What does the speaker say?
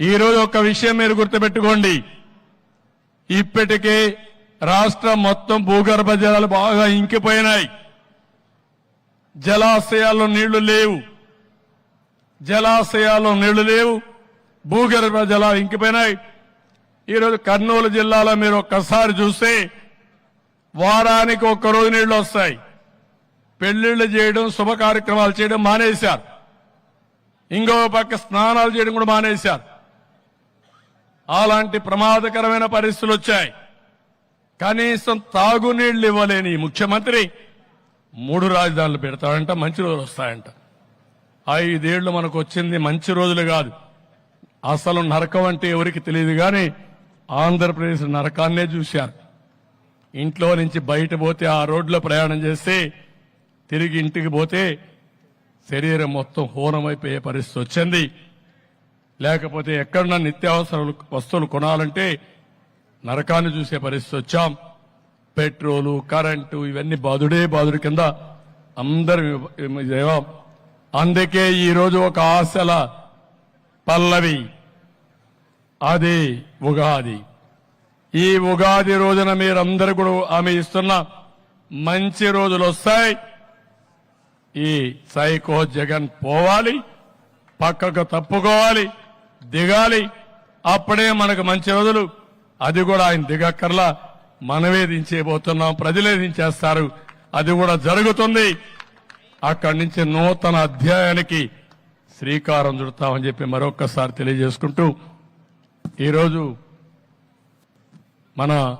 ఈరోజు ఒక విషయం మీరు గుర్తుపెట్టుకోండి. ఇప్పటికే రాష్ట్రం మొత్తం భూగర్భ జలాలు బాగా ఇంకిపోయినాయి. జలాశయాల్లో నీళ్ళు లేవు. జలాశయాల్లో నీళ్ళు లేవు. భూగర్భ జలాలు ఇంకిపోయినాయి. ఈరోజు కర్నూలు జిల్లాలో మీరు ఒక్కసారి చూస్తే వారానికి ఒక్కరోజు నీళ్ళు వస్తాయి. పెళ్ళిళ్ళు చేయడం శుభ కార్యక్రమాలు చేయడం మానేశారు. ఇంకో పక్క స్నానాలు చేయడం కూడా మానేశారు. అలాంటి ప్రమాదకరమైన పరిస్థితులు వచ్చాయి. కనీసం తాగునీళ్ళు ఇవ్వలేని ఈ ముఖ్యమంత్రి మూడు రాజధానులు పెడతాడంట మంచి రోజులు వస్తాయంట. ఐదేళ్ళు మనకు వచ్చింది మంచి రోజులు కాదు. అసలు నరకం అంటే ఎవరికి తెలియదు కానీ ఆంధ్రప్రదేశ్ నరకాన్నే చూశారు. ఇంట్లో నుంచి బయట పోతే ఆ రోడ్లో ప్రయాణం చేస్తే తిరిగి ఇంటికి పోతే శరీరం మొత్తం హోనమైపోయే పరిస్థితి వచ్చింది. లేకపోతే ఎక్కడన్నా నిత్యావసర వస్తువులు కొనాలంటే నరకాన్ని చూసే పరిస్థితి వచ్చాం. పెట్రోలు కరెంటు ఇవన్నీ బాధుడే బాధుడి కింద అందరం ఇదేవాం అందుకే ఈరోజు ఒక ఆశల పల్లవి. అది ఉగాది. ఈ ఉగాది రోజున మీరందరూ కూడా ఆమె ఇస్తున్న మంచి రోజులు వస్తాయి. ఈ సైకో జగన్ పోవాలి పక్కకు తప్పుకోవాలి. దిగాలి. అప్పుడే మనకు మంచి రోజులు. అది కూడా ఆయన దిగక్కర్లా. మనమే దించేయబోతున్నాం. ప్రజలే దించేస్తారు. అది కూడా జరుగుతుంది. అక్కడి నుంచి నూతన అధ్యాయానికి శ్రీకారం చుడతామని చెప్పి మరొక్కసారి తెలియజేసుకుంటూ ఈరోజు మన